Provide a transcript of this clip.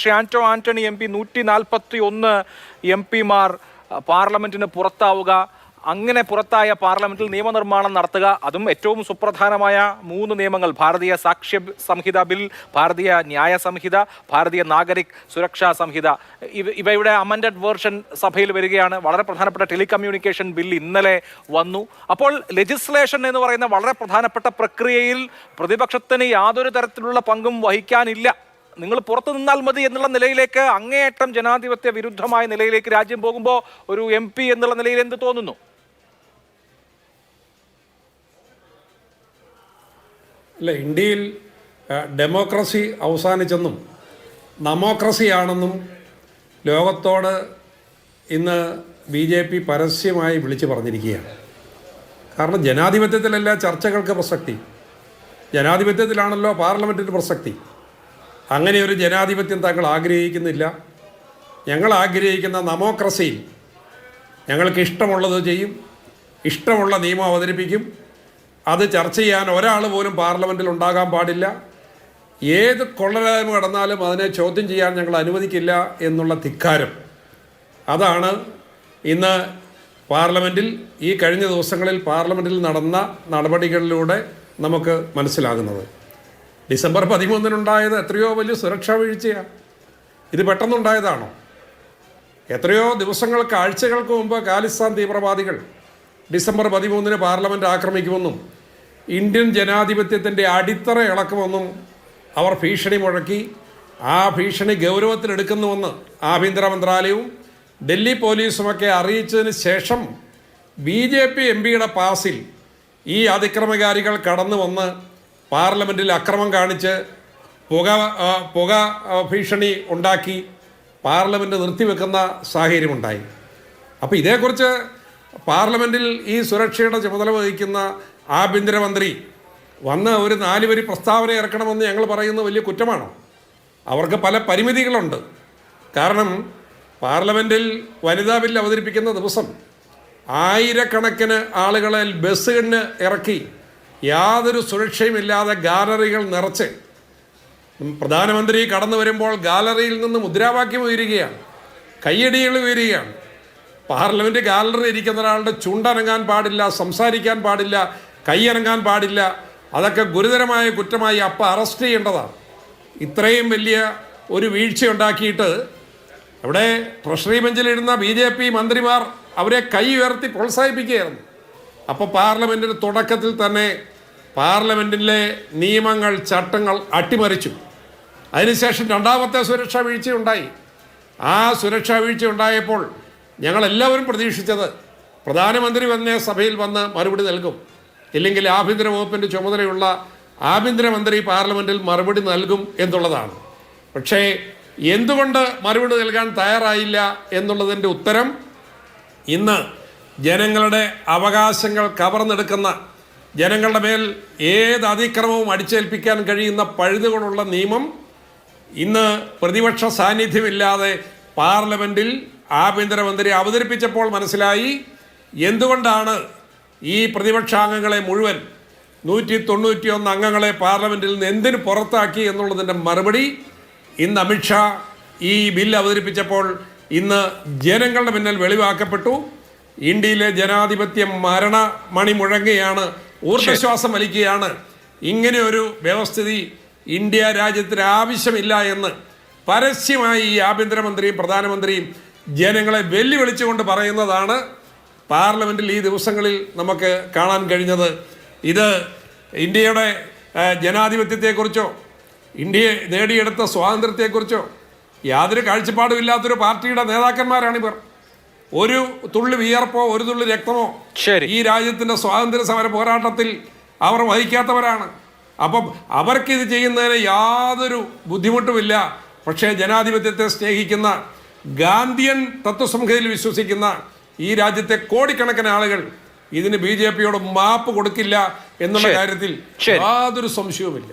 പക്ഷേ Anto Antony M P നൂറ്റി നാൽപ്പത്തി ഒന്ന് എം പിമാർ പാർലമെന്റിന് പുറത്താവുക. അങ്ങനെ പുറത്തായ പാർലമെന്റിൽ നിയമനിർമ്മാണം നടത്തുക. അതും ഏറ്റവും സുപ്രധാനമായ മൂന്ന് നിയമങ്ങൾ. ഭാരതീയ സാക്ഷ്യ സംഹിത ബിൽ ഭാരതീയ ന്യായ സംഹിത ഭാരതീയ നാഗരിക് സുരക്ഷാ സംഹിത. ഇവ ഇവയുടെ അമൻഡഡ് വേർഷൻ സഭയിൽ വരികയാണ്. വളരെ പ്രധാനപ്പെട്ട ടെലികമ്മ്യൂണിക്കേഷൻ ബിൽ ഇന്നലെ വന്നു. അപ്പോൾ ലെജിസ്ലേഷൻ എന്ന് പറയുന്ന വളരെ പ്രധാനപ്പെട്ട പ്രക്രിയയിൽ പ്രതിപക്ഷത്തിന് യാതൊരു തരത്തിലുള്ള പങ്കും വഹിക്കാനില്ല. നിങ്ങൾ പുറത്തു നിന്നാൽ മതി എന്നുള്ള നിലയിലേക്ക് അങ്ങേയറ്റം ജനാധിപത്യ വിരുദ്ധമായ നിലയിലേക്ക് രാജ്യം പോകുമ്പോൾ ഒരു എം പി എന്നുള്ള നിലയിൽ എന്ത് തോന്നുന്നു? അല്ല ഇന്ത്യയിൽ ഡെമോക്രസി അവസാനിച്ചെന്നും നമോക്രസി ആണെന്നും ലോകത്തോട് ഇന്ന് ബി ജെ പി പരസ്യമായി വിളിച്ചു പറഞ്ഞിരിക്കുകയാണ്. കാരണം ജനാധിപത്യത്തിലല്ല ചർച്ചകൾക്ക് പ്രസക്തി. ജനാധിപത്യത്തിലാണല്ലോ പാർലമെന്റിന് പ്രസക്തി. അങ്ങനെ ഒരു ജനാധിപത്യം താങ്കൾ ആഗ്രഹിക്കുന്നില്ല. ഞങ്ങൾ ആഗ്രഹിക്കുന്ന നമോക്രസിയിൽ ഞങ്ങൾക്ക് ഇഷ്ടമുള്ളത് ചെയ്യും ഇഷ്ടമുള്ള നിയമം അവതരിപ്പിക്കും. അത് ചർച്ച ചെയ്യാൻ ഒരാൾ പോലും പാർലമെന്റിൽ ഉണ്ടാകാൻ പാടില്ല. ഏത് കൊള്ളരായ്മ കടന്നാലും അതിനെ ചോദ്യം ചെയ്യാൻ ഞങ്ങൾ അനുവദിക്കില്ല എന്നുള്ള ധിക്കാരം. അതാണ് ഇന്ന് പാർലമെന്റിൽ ഈ കഴിഞ്ഞ ദിവസങ്ങളിൽ പാർലമെന്റിൽ നടന്ന നടപടികളിലൂടെ നമുക്ക് മനസ്സിലാകുന്നത്. ഡിസംബർ പതിമൂന്നിനുണ്ടായത് എത്രയോ വലിയ സുരക്ഷാ വീഴ്ചയാണ് ഇത് പെട്ടെന്നുണ്ടായതാണോ? എത്രയോ ദിവസങ്ങൾ ആഴ്ചകൾക്ക് മുമ്പ് ഖാലിസ്ഥാൻ തീവ്രവാദികൾ ഡിസംബർ പതിമൂന്നിന് പാർലമെന്റ് ആക്രമിക്കുമെന്നും ഇന്ത്യൻ ജനാധിപത്യത്തിന്റെ അടിത്തറ ഇളക്കുമെന്നും അവർ ഭീഷണി മുഴക്കി ആ ഭീഷണി ഗൗരവത്തിലെടുക്കുന്നുവെന്ന് ആഭ്യന്തര മന്ത്രാലയവും ഡൽഹി പോലീസുമൊക്കെ അറിയിച്ചതിന് ശേഷം ബി ജെ പി എം പിയുടെ പാസിൽ ഈ അതിക്രമകാരികൾ കടന്നു വന്ന് പാർലമെന്റിൽ അക്രമം കാണിച്ച് പുക പുക ഭീഷണി ഉണ്ടാക്കി പാർലമെന്റ് നിർത്തിവെക്കുന്ന സാഹചര്യമുണ്ടായി. അപ്പോൾ ഇതേക്കുറിച്ച് പാർലമെന്റിൽ ഈ സുരക്ഷയുടെ ചുമതല വഹിക്കുന്ന ആഭ്യന്തരമന്ത്രി വന്ന് ഒരു നാല് വരി പ്രസ്താവന ഇറക്കണമെന്ന് ഞങ്ങൾ പറയുന്നത് വലിയ കുറ്റമാണോ? അവർക്ക് പല പരിമിതികളുണ്ട്. കാരണം പാർലമെന്റിൽ വനിതാ ബില്ല് അവതരിപ്പിക്കുന്ന ദിവസം ആയിരക്കണക്കിന് ആളുകളെ ബസ്സുകളിന് ഇറക്കി യാതൊരു സുരക്ഷയുമില്ലാതെ ഗാലറികൾ നിറച്ച്. പ്രധാനമന്ത്രി കടന്നു വരുമ്പോൾ ഗാലറിയിൽ നിന്ന് മുദ്രാവാക്യം ഉയരുകയാണ്. കയ്യടികൾ ഉയരുകയാണ്. പാർലമെന്റ് ഗാലറി ഇരിക്കുന്ന ഒരാളുടെ ചുണ്ടനങ്ങാൻ പാടില്ല സംസാരിക്കാൻ പാടില്ല കൈയനങ്ങാൻ പാടില്ല. അതൊക്കെ ഗുരുതരമായ കുറ്റമായി അപ്പം അറസ്റ്റ് ചെയ്യേണ്ടതാണ്. ഇത്രയും വലിയ ഒരു വീഴ്ച ഉണ്ടാക്കിയിട്ട് അവിടെ ട്രഷറി ബെഞ്ചിലിരുന്ന ബി ജെ പി മന്ത്രിമാർ അവരെ കൈ ഉയർത്തി പ്രോത്സാഹിപ്പിക്കുകയായിരുന്നു. അപ്പോൾ പാർലമെന്റിന്റെ തുടക്കത്തിൽ തന്നെ പാർലമെന്റിലെ നിയമങ്ങൾ ചട്ടങ്ങൾ അട്ടിമറിച്ചു. അതിനുശേഷം രണ്ടാമത്തെ സുരക്ഷാ വീഴ്ചയുണ്ടായി. ആ സുരക്ഷാ വീഴ്ച ഉണ്ടായപ്പോൾ ഞങ്ങളെല്ലാവരും പ്രതീക്ഷിച്ചത് പ്രധാനമന്ത്രി വന്ന സഭയിൽ വന്ന് മറുപടി നൽകും. ഇല്ലെങ്കിൽ ആഭ്യന്തര വകുപ്പിന്റെ ചുമതലയുള്ള ആഭ്യന്തരമന്ത്രി പാർലമെന്റിൽ മറുപടി നൽകും എന്നുള്ളതാണ്. പക്ഷേ എന്തുകൊണ്ട് മറുപടി നൽകാൻ തയ്യാറായില്ല എന്നുള്ളതിന്റെ ഉത്തരം ഇന്ന് ജനങ്ങളുടെ അവകാശങ്ങൾ കവർന്നെടുക്കുന്ന ജനങ്ങളുടെ മേൽ ഏത് അതിക്രമവും അടിച്ചേൽപ്പിക്കാൻ കഴിയുന്ന പഴുതുകളുള്ള നിയമം ഇന്ന് പ്രതിപക്ഷ സാന്നിധ്യമില്ലാതെ പാർലമെന്റിൽ ആഭ്യന്തരമന്ത്രി അവതരിപ്പിച്ചപ്പോൾ മനസ്സിലായി എന്തുകൊണ്ടാണ് ഈ പ്രതിപക്ഷാംഗങ്ങളെ മുഴുവൻ നൂറ്റി തൊണ്ണൂറ്റിയൊന്ന് അംഗങ്ങളെ പാർലമെന്റിൽ നിന്ന് എന്തിനു പുറത്താക്കി എന്നുള്ളതിന്റെ മറുപടി ഇന്ന് അമിത്ഷാ ഈ ബിൽ അവതരിപ്പിച്ചപ്പോൾ ഇന്ന് ജനങ്ങളുടെ മുന്നിൽ വെളിവാക്കപ്പെട്ടു. ഇന്ത്യയിലെ ജനാധിപത്യം മരണ മണി മുഴങ്ങുകയാണ് ഊർജശ്വാസം വലിക്കുകയാണ്. ഇങ്ങനെ ഒരു വ്യവസ്ഥിതി ഇന്ത്യ രാജ്യത്തിന് ആവശ്യമില്ല എന്ന് പരസ്യമായി ഈ ആഭ്യന്തരമന്ത്രിയും പ്രധാനമന്ത്രിയും ജനങ്ങളെ വെല്ലുവിളിച്ചുകൊണ്ട് പറയുന്നതാണ് പാർലമെന്റിൽ ഈ ദിവസങ്ങളിൽ നമുക്ക് കാണാൻ കഴിഞ്ഞത്. ഇത് ഇന്ത്യയുടെ ജനാധിപത്യത്തെക്കുറിച്ചോ ഇന്ത്യ നേടിയെടുത്ത സ്വാതന്ത്ര്യത്തെക്കുറിച്ചോ യാതൊരു കാഴ്ചപ്പാടുമില്ലാത്തൊരു പാർട്ടിയുടെ നേതാക്കന്മാരാണിവർ. ഒരു തുള്ളി വിയർപ്പോ ഒരു തുള്ളി രക്തമോ ശരി. ഈ രാജ്യത്തിന്റെ സ്വാതന്ത്ര്യ സമര പോരാട്ടത്തിൽ അവർ വഹിക്കാത്തവരാണ്. അപ്പം അവർക്ക് ഇത് ചെയ്യുന്നതിന് യാതൊരു ബുദ്ധിമുട്ടുമില്ല. പക്ഷേ ജനാധിപത്യത്തെ സ്നേഹിക്കുന്ന ഗാന്ധിയൻ തത്വസംഹിതയിൽ വിശ്വസിക്കുന്ന ഈ രാജ്യത്തെ കോടിക്കണക്കിന് ആളുകൾ ഇതിന് ബി ജെ പിയോട് മാപ്പ് കൊടുക്കില്ല എന്നുള്ള കാര്യത്തിൽ യാതൊരു സംശയവുമില്ല.